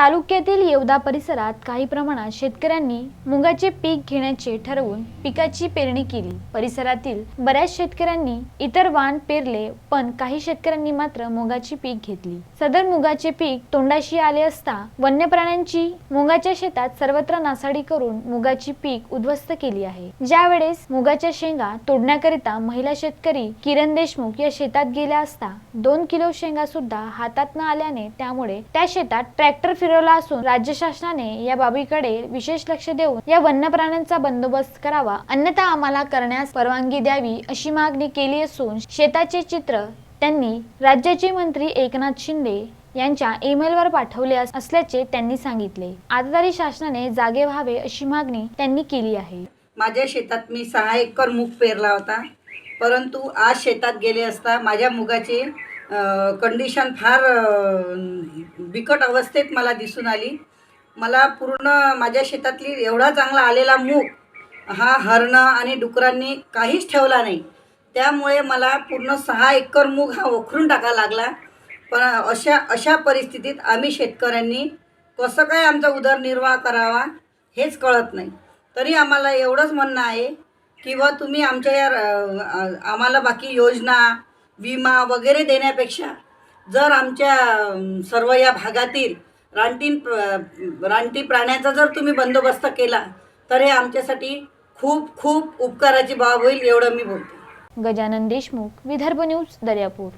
तालुक्यातील येवदा परिसरात काही प्रमाणात शेतकऱ्यांनी मुगाचे पीक घेण्याचे ठरवून पिकाची पेरणी केली. परिसरातील बऱ्याच शेतकऱ्यांनी इतर वाण पेरले पण काही शेतकऱ्यांनी मात्र मुगाची पीक घेतली. सदर मुगाचे पीक तोंडाशी आले असता वन्य प्राण्यांची मुगाच्या शेतात सर्वत्र नासाडी करून मुगाची पीक उद्ध्वस्त केली आहे. ज्या वेळेस मुगाच्या शेंगा तोडण्याकरिता महिला शेतकरी किरण देशमुख या शेतात गेल्या असता दोन किलो शेंगा सुद्धा हातात न आल्याने त्यामुळे त्या शेतात ट्रॅक्टर फिरवला असून राज्य शासनाने या बाबीकडे विशेष लक्ष देऊन या वन्य प्राण्यांचा बंदोबस्त करावा. अन्यथा आम्हाला करण्यास परवानगी द्यावी अशी मागणी केली असून शेताचे चित्र त्यांनी राज्याचे मंत्री एकनाथ शिंदे यांच्या ईमेलवर पाठवले असल्याचे त्यांनी सांगितले. आता तरी शासनाने जागे व्हावे अशी मागणी त्यांनी केली आहे. माझ्या शेतात मी सहा एकर मूग पेरला होता. परंतु आज शेतात गेले असता माझ्या मुगाचे कंडिशन फार बिकट अवस्थेत मला दिसून आली. मला पूर्ण माझ्या शेतातली एवढा चांगला आलेला मूग हा हरणं आणि डुकरांनी काहीच ठेवला नाही. त्यामुळे मला पूर्ण सहा एकर मूग हा ओखरून टाका लागला. पण अशा अशा परिस्थितीत आम्ही शेतकऱ्यांनी कसं काय आमचा उदरनिर्वाह करावा हेच कळत नाही. तरी आम्हाला एवढंच म्हणणं आहे की बा तुम्ही आमच्या या आम्हाला बाकी योजना विमा वगैरे देण्यापेक्षा जर आमच्या सर्व या भागातील रानटीन रानटी प्राण्याचा जर तुम्ही बंदोबस्त केला तर हे आमच्यासाठी खूप खूप उपकाराची बाब होईल एवढं मी बोलते. गजानन देशमुख विदर्भ न्यूज दर्यापूर.